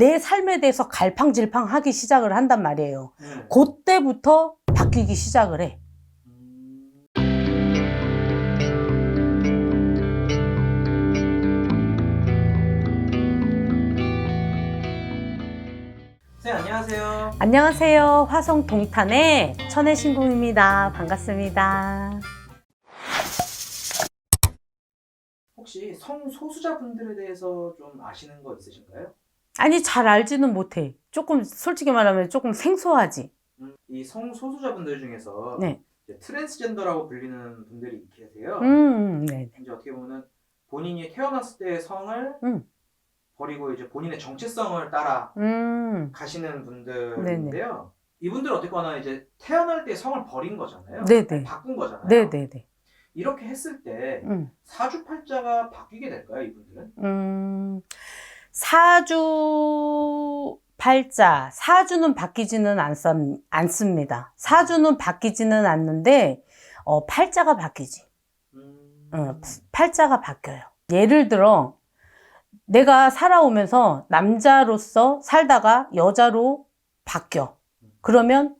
내 삶에 대해서 갈팡질팡 하기 시작을 한단 말이에요. 네. 그때부터 바뀌기 시작을 해. 네, 안녕하세요. 안녕하세요. 화성 동탄의 천혜 신궁입니다. 반갑습니다. 혹시 성소수자분들에 대해서 좀 아시는 거 있으신가요? 아니, 잘 알지는 못해. 조금, 솔직히 말하면 조금 생소하지. 음, 이 성소수자분들 중에서 네. 이제 트랜스젠더라고 불리는 분들이 계세요. 음, 네. 이제 어떻게 보면 본인이 태어났을 때의 성을 음. 버리고 이제 본인의 정체성을 따라 음, 가시는 분들인데요. 이분들은 어쨌거나 이제 태어날 때 성을 버린 거잖아요. 네네. 바꾼 거잖아요. 네네네. 이렇게 했을 때 음. 사주팔자가 바뀌게 될까요, 이분들은? 음, 사주 팔자, 사주는 바뀌지는 않습, 않습니다. 사주는 바뀌지는 않는데, 어, 팔자가 바뀌지. 음... 어, 팔자가 바뀌어요. 예를 들어, 내가 살아오면서 남자로서 살다가 여자로 바뀌어. 그러면,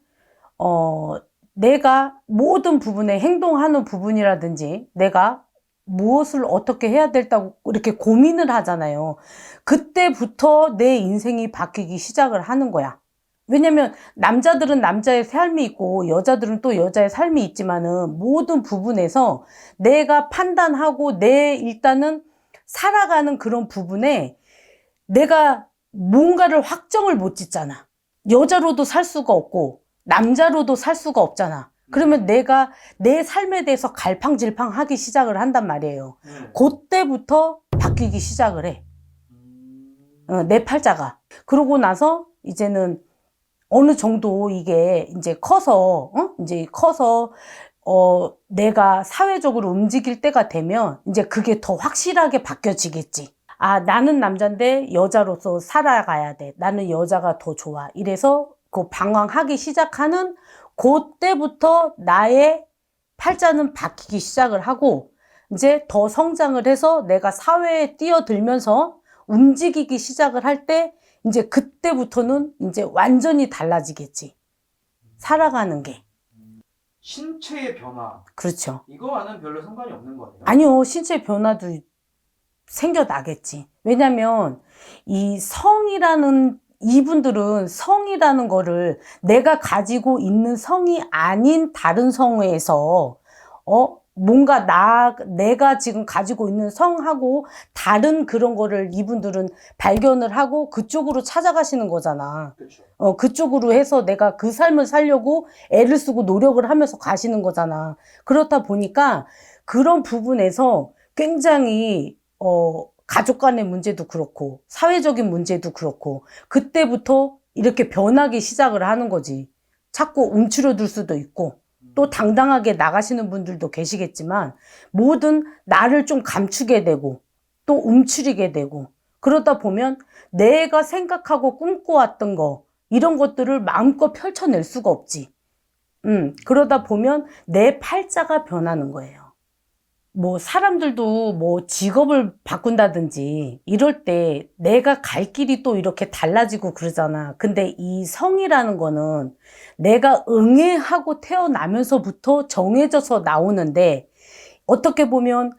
어, 내가 모든 부분에 행동하는 부분이라든지 내가 무엇을 어떻게 해야 될다고 이렇게 고민을 하잖아요. 그때부터 내 인생이 바뀌기 시작을 하는 거야. 왜냐면 남자들은 남자의 삶이 있고 여자들은 또 여자의 삶이 있지만은 모든 부분에서 내가 판단하고 내 일단은 살아가는 그런 부분에 내가 뭔가를 확정을 못 짓잖아. 여자로도 살 수가 없고 남자로도 살 수가 없잖아. 그러면 내가 내 삶에 대해서 갈팡질팡 하기 시작을 한단 말이에요. 네. 그때부터 바뀌기 시작을 해. 음... 어, 내 팔자가. 그러고 나서 이제는 어느 정도 이게 이제 커서, 어? 이제 커서, 어, 내가 사회적으로 움직일 때가 되면 이제 그게 더 확실하게 바뀌어지겠지. 아, 나는 남자인데 여자로서 살아가야 돼. 나는 여자가 더 좋아. 이래서 그 방황하기 시작하는 그때부터 나의 팔자는 바뀌기 시작을 하고 이제 더 성장을 해서 내가 사회에 뛰어들면서 움직이기 시작을 할 때 이제 그때부터는 이제 완전히 달라지겠지. 살아가는 게. 신체의 변화 그렇죠. 이거와는 별로 상관이 없는 거네요. 아니요, 신체 변화도 생겨나겠지. 왜냐면 이 성이라는 이분들은 성이라는 거를 내가 가지고 있는 성이 아닌 다른 성에서 어 뭔가 나 내가 지금 가지고 있는 성하고 다른 그런 거를 이분들은 발견을 하고 그쪽으로 찾아가시는 거잖아. 그렇죠. 어, 그쪽으로 해서 내가 그 삶을 살려고 애를 쓰고 노력을 하면서 가시는 거잖아. 그렇다 보니까 그런 부분에서 굉장히, 어, 가족 간의 문제도 그렇고, 사회적인 문제도 그렇고, 그때부터 이렇게 변하기 시작을 하는 거지. 자꾸 움츠러들 수도 있고, 또 당당하게 나가시는 분들도 계시겠지만, 뭐든 나를 좀 감추게 되고, 또 움츠리게 되고, 그러다 보면 내가 생각하고 꿈꿔왔던 거, 이런 것들을 마음껏 펼쳐낼 수가 없지. 음, 그러다 보면 내 팔자가 변하는 거예요. 뭐, 사람들도 뭐 직업을 바꾼다든지 이럴 때 내가 갈 길이 또 이렇게 달라지고 그러잖아. 근데 이 성이라는 거는 내가 응애하고 태어나면서부터 정해져서 나오는데 어떻게 보면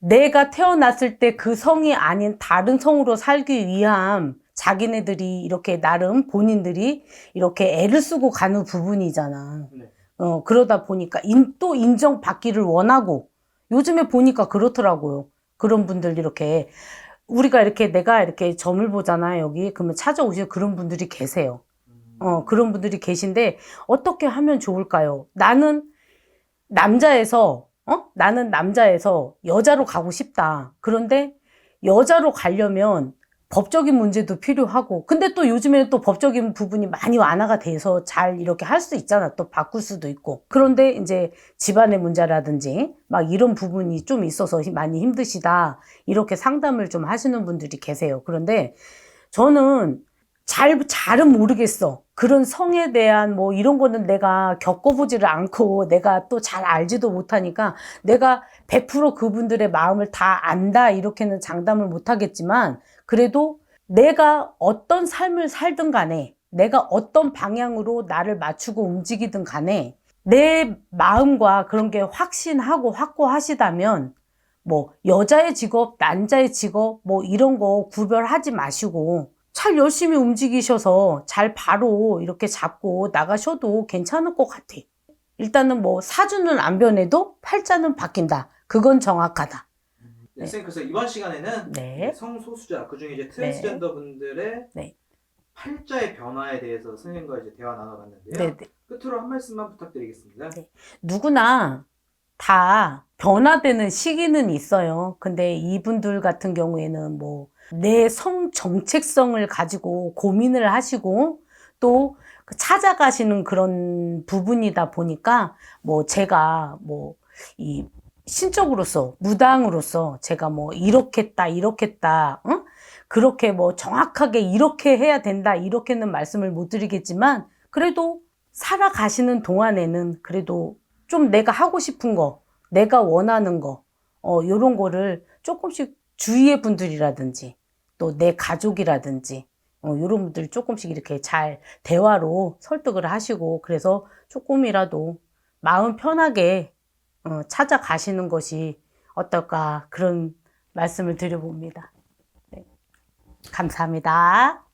내가 태어났을 때 그 성이 아닌 다른 성으로 살기 위함 자기네들이 이렇게 나름 본인들이 이렇게 애를 쓰고 가는 부분이잖아. 네. 어, 그러다 보니까 인, 또 인정받기를 원하고 요즘에 보니까 그렇더라고요. 그런 분들 이렇게 우리가 이렇게 내가 이렇게 점을 보잖아 여기 그러면 찾아오시는 그런 분들이 계세요. 음... 어, 그런 분들이 계신데 어떻게 하면 좋을까요? 나는 남자에서 어? 나는 남자에서 여자로 가고 싶다. 그런데 여자로 가려면 법적인 문제도 필요하고 근데 또 요즘에는 또 법적인 부분이 많이 완화가 돼서 잘 이렇게 할 수 있잖아. 또 바꿀 수도 있고. 그런데 이제 집안의 문제라든지 막 이런 부분이 좀 있어서 많이 힘드시다. 이렇게 상담을 좀 하시는 분들이 계세요. 그런데 저는 잘, 잘은 모르겠어. 그런 성에 대한 뭐 이런 거는 내가 겪어보지를 않고 내가 또 잘 알지도 못하니까 내가 100% 그분들의 마음을 다 안다 이렇게는 장담을 못하겠지만 그래도 내가 어떤 삶을 살든 간에 내가 어떤 방향으로 나를 맞추고 움직이든 간에 내 마음과 그런 게 확신하고 확고하시다면 뭐 여자의 직업, 남자의 직업 뭐 이런 거 구별하지 마시고 잘 열심히 움직이셔서 잘 바로 이렇게 잡고 나가셔도 괜찮을 것 같아. 일단은 뭐 사주는 안 변해도 팔자는 바뀐다. 그건 정확하다. 네. 선생님 그래서 이번 시간에는 네. 성소수자 그중에 이제 트랜스젠더 분들의 네. 팔자의 변화에 대해서 선생님과 이제 대화 나눠봤는데요. 네, 네. 끝으로 한 말씀만 부탁드리겠습니다. 네. 누구나 다 변화되는 시기는 있어요. 근데 이분들 같은 경우에는 뭐 내 성 정체성을 가지고 고민을 하시고 또그 찾아가시는 그런 부분이다 보니까 뭐 제가 뭐 이 신적으로서 무당으로서 제가 뭐 이렇겠다 이렇겠다 응? 그렇게 뭐 정확하게 이렇게 해야 된다 이렇게는 말씀을 못 드리겠지만 그래도 살아가시는 동안에는 그래도 좀 내가 하고 싶은 거, 내가 원하는 거, 어, 요런 거를 조금씩 주위의 분들이라든지 또 내 가족이라든지 어, 요런 분들 조금씩 이렇게 잘 대화로 설득을 하시고 그래서 조금이라도 마음 편하게 어, 찾아가시는 것이 어떨까 그런 말씀을 드려봅니다. 네. 감사합니다.